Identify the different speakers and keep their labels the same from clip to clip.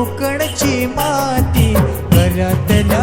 Speaker 1: कोकणची माती घरातल्या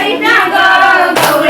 Speaker 2: Happy go, Month!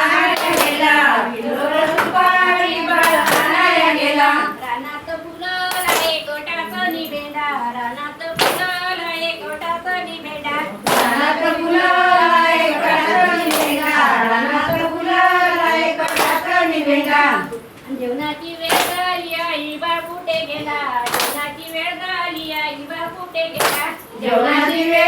Speaker 2: जेवणाची वेळ झाली आई बा कुठे गेला? जेवणाची वेळ झाली आई बा कुठे गेला? जेवणाची वेळ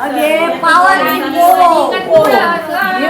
Speaker 2: 啊耶
Speaker 3: ！Powering up！